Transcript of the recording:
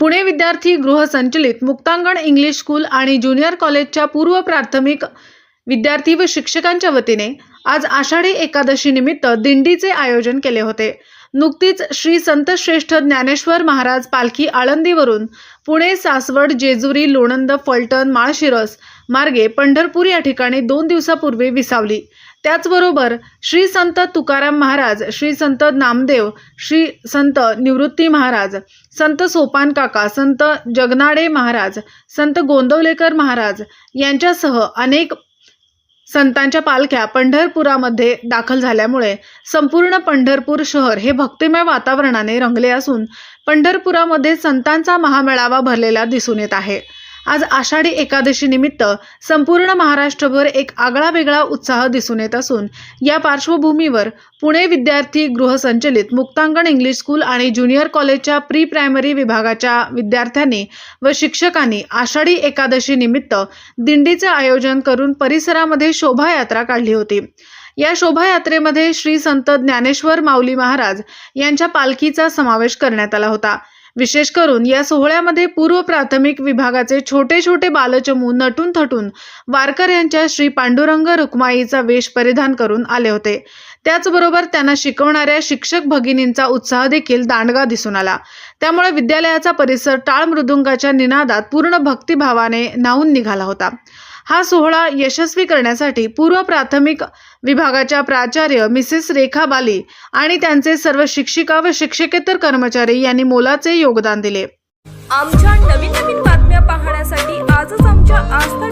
पुणे विद्यार्थी गृह संचलित Muktangan English school आणि junior कॉलेजच्या पूर्व प्राथमिक विद्यार्थी व शिक्षकांच्या वतीने आज आषाढी एकादशी निमित्त दिंडीचे आयोजन केले होते. नुकतीच श्री संत श्रेष्ठ ज्ञानेश्वर महाराज पालखी आळंदीवरून पुणे सासवड जेजुरी लोणंद फलटण माळशिरस मार्गे पंढरपूर या ठिकाणी दोन दिवसापूर्वी विसावली. त्याचबरोबर श्री संत तुकाराम महाराज श्री संत नामदेव श्री संत निवृत्ती महाराज संत सोपान काका संत जगनाडे महाराज संत गोंदवलेकर महाराज यांच्यासह अनेक संतांच्या पालख्या पंढरपुरामध्ये दाखल झाल्यामुळे संपूर्ण पंढरपूर शहर हे भक्तिमय वातावरणाने रंगले असून पंढरपुरामध्ये संतांचा महामेळावा भरलेला दिसून येत आहे. आज आषाढी एकादशी निमित्त संपूर्ण महाराष्ट्रभर एक आगळा वेगळा उत्साह दिसून येत असून या पार्श्वभूमीवर पुणे विद्यार्थी गृह संचलित मुक्तांगण इंग्लिश स्कूल आणि ज्युनियर कॉलेजच्या प्री प्रायमरी विभागाच्या विद्यार्थ्यांनी व शिक्षकांनी आषाढी एकादशी निमित्त दिंडीचे आयोजन करून परिसरामध्ये शोभायात्रा काढली होती. या शोभायात्रेमध्ये श्री संत ज्ञानेश्वर माऊली महाराज यांच्या पालखीचा समावेश करण्यात आला होता. विशेष करून या सोहळ्यामध्ये पूर्व प्राथमिक विभागाचे छोटे छोटे बालचमू नटून थटून वारकऱ्यांच्या श्री पांडुरंग रुक्माईचा वेश परिधान करून आले होते. त्याचबरोबर त्यांना शिकवणाऱ्या शिक्षक भगिनींचा उत्साह देखील दांडगा दिसून आला. त्यामुळे विद्यालयाचा परिसर टाळ मृदुंगाच्या निनादात पूर्ण भक्तिभावाने न्हावून निघाला होता. हा सोहळा यशस्वी करण्यासाठी पूर्व प्राथमिक विभागाच्या प्राचार्य मिसेस रेखा बाली आणि त्यांचे सर्व शिक्षिका व शिक्षकेतर कर्मचारी यांनी मोलाचे योगदान दिले. आमच्या नवीन नवीन बातम्या पाहण्यासाठी आजच आमच्या आस्था